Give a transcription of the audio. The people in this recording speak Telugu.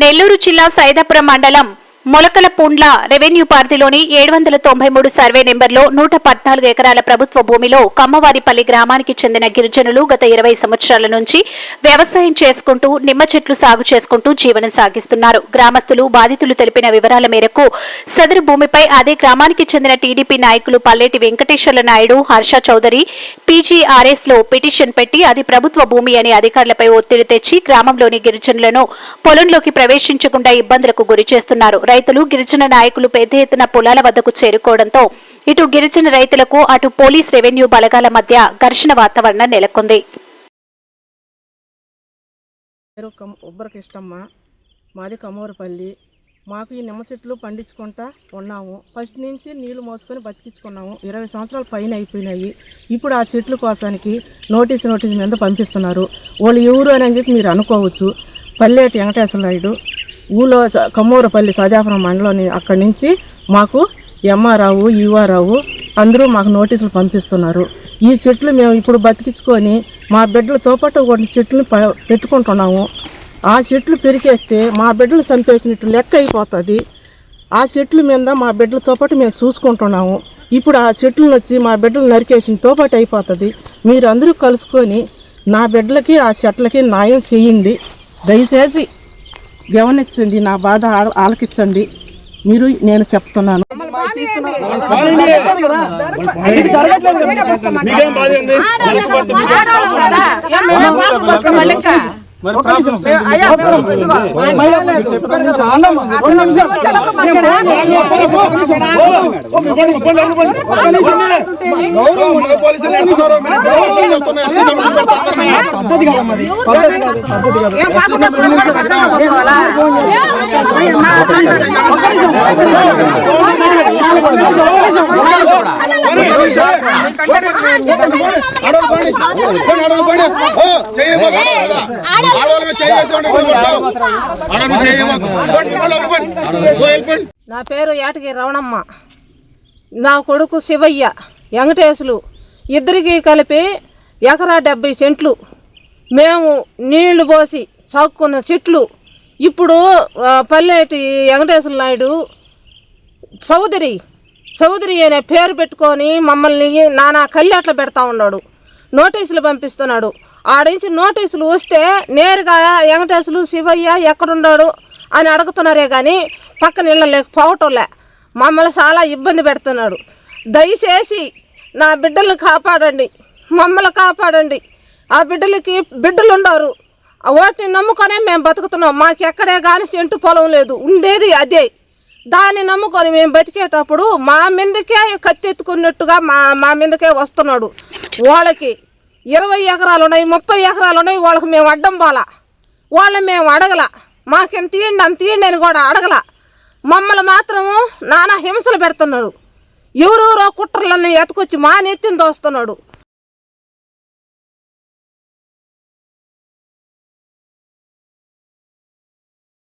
నెల్లూరు జిల్లా సైదాపురం మండలం మొలకలపూండ్ల రెవెన్యూ పరిధిలోని ఏడు వందల తొంభై మూడు సర్వే నెంబర్లో నూట పద్నాలుగు ఎకరాల ప్రభుత్వ భూమిలో కమ్మవారిపల్లి గ్రామానికి చెందిన గిరిజనులు గత ఇరవై సంవత్సరాల నుంచి వ్యవసాయం చేసుకుంటూ నిమ్మ చెట్లు సాగు చేసుకుంటూ జీవనం సాగిస్తున్నారు. గ్రామస్తులు బాధితులు తెలిపిన వివరాల మేరకు సదరు భూమిపై అదే గ్రామానికి చెందిన టీడీపీ నాయకులు పల్లెటి వెంకటేశ్వర్ల నాయుడు హర్ష చౌదరి పీజీఆర్ఎస్లో పిటిషన్ పెట్టి అది ప్రభుత్వ భూమి అని అధికారులపై ఒత్తిడి తెచ్చి గ్రామంలోని గిరిజనులను పొలంలోకి ప్రవేశించకుండా ఇబ్బందులకు గురి చేస్తున్నారు. రైతులు గిరిజన నాయకులు పెద్ద ఎత్తున పొలాల వద్దకు చేరుకోవడంతో ఇటు గిరిజన రైతులకు అటు పోలీస్ రెవెన్యూ బలగాల మధ్య ఘర్షణ వాతావరణం నెలకొంది. పేరు మాది కమ్మూరపల్లి మాకు ఈ నిమ్మ చెట్లు పండించుకుంటా ఉన్నాము. ఫస్ట్ నుంచి నీళ్ళు మోసుకొని బతికించుకున్నాము. ఇరవై సంవత్సరాల పైన అయిపోయినాయి. ఇప్పుడు ఆ చెట్ల కోసానికి నోటీస్ నోటీస్ మీద పంపిస్తున్నారు. వాళ్ళు ఎవరు అని చెప్పి మీరు అనుకోవచ్చు. పల్లెటి వెంకటేశ్వర నాయుడు ఊళ్ళో కమ్మూరపల్లి సదాపురం మండలం అక్కడి నుంచి మాకు ఎంఆర్ఆవు యుఆర్ఆవు అందరూ మాకు నోటీసులు పంపిస్తున్నారు. ఈ చెట్లు మేము ఇప్పుడు బతికించుకొని మా బిడ్డలతో పాటు కొన్ని చెట్లు ప- పెట్టుకుంటున్నాము. ఆ చెట్లు పెరికేస్తే మా బిడ్డలు చంపేసినట్టు లెక్క అయిపోతుంది. ఆ చెట్ల మీద మా బిడ్డలతో పాటు మేము చూసుకుంటున్నాము. ఇప్పుడు ఆ చెట్లను వచ్చి మా బిడ్డలు నరికేసిన తోపాటు అయిపోతుంది. మీరు అందరూ కలుసుకొని నా బిడ్డలకి ఆ చెట్లకి న్యాయం చేయండి. దయచేసి గమనించండి నా బాధ ఆల- ఆలకించండి. మీరు నేను చెప్తున్నాను. మీకేం బాధ ఏంది గౌరవం మన పోలీసులు ఎన్ని సార్లు మీరు గౌరవం చెప్తున్నా, ఎస్టీ నెంబర్ పెడతా అందరినీ. పద్ధతి కాదమ్మా అది పద్ధతి కాదు పద్ధతి కాదు ఆడవాళ్ళు పోనీ. నా పేరు ఏటకి రవణమ్మ. నా కొడుకు శివయ్య వెంకటేశులు. ఇద్దరికి కలిపి ఎకరా డెబ్బై సెంట్లు. మేము నీళ్ళు పోసి సాక్కున్న చెట్లు. ఇప్పుడు పల్లెటి వెంకటేశ్వర నాయుడు చౌదరి చౌదరి అనే పేరు పెట్టుకొని మమ్మల్ని నానా కళ్ళెట్ల పెడతా ఉన్నాడు. నోటీసులు పంపిస్తున్నాడు. ఆడించి నోటీసులు వస్తే నేరుగా వెంకటేశ్వరు శివయ్య ఎక్కడున్నాడు అని అడుగుతున్నారే కానీ పక్కన ఇళ్ళలేకపోవటంలే మమ్మల్ని చాలా ఇబ్బంది పెడుతున్నాడు. దయచేసి నా బిడ్డల్ని కాపాడండి. మమ్మల్ని కాపాడండి. ఆ బిడ్డలకి బిడ్డలు ఉండరు వాటిని నమ్ముకొనే మేము బతుకుతున్నాం. మాకు ఎక్కడే కానీ సెంటు పొలం లేదు. ఉండేది అదే. దాన్ని నమ్ముకొని మేము బతికేటప్పుడు మా మీదకే కత్తెత్తుకున్నట్టుగా మా మా మీదకే వస్తున్నాడు. వాళ్ళకి ఇరవై ఎకరాలు ఉన్నాయి ముప్పై ఎకరాలు ఉన్నాయి వాళ్ళకి మేము అడ్డం పోలా. వాళ్ళని మేము అడగల. మాకెంత తీయండి అంత తీయండి అని కూడా అడగల. మమ్మల్ని మాత్రము నానా హింసలు పెడుతున్నాడు. ఎవరెవరో కుట్రలన్నీ ఎత్తుకొచ్చి మా నెత్తిని దోస్తున్నాడు.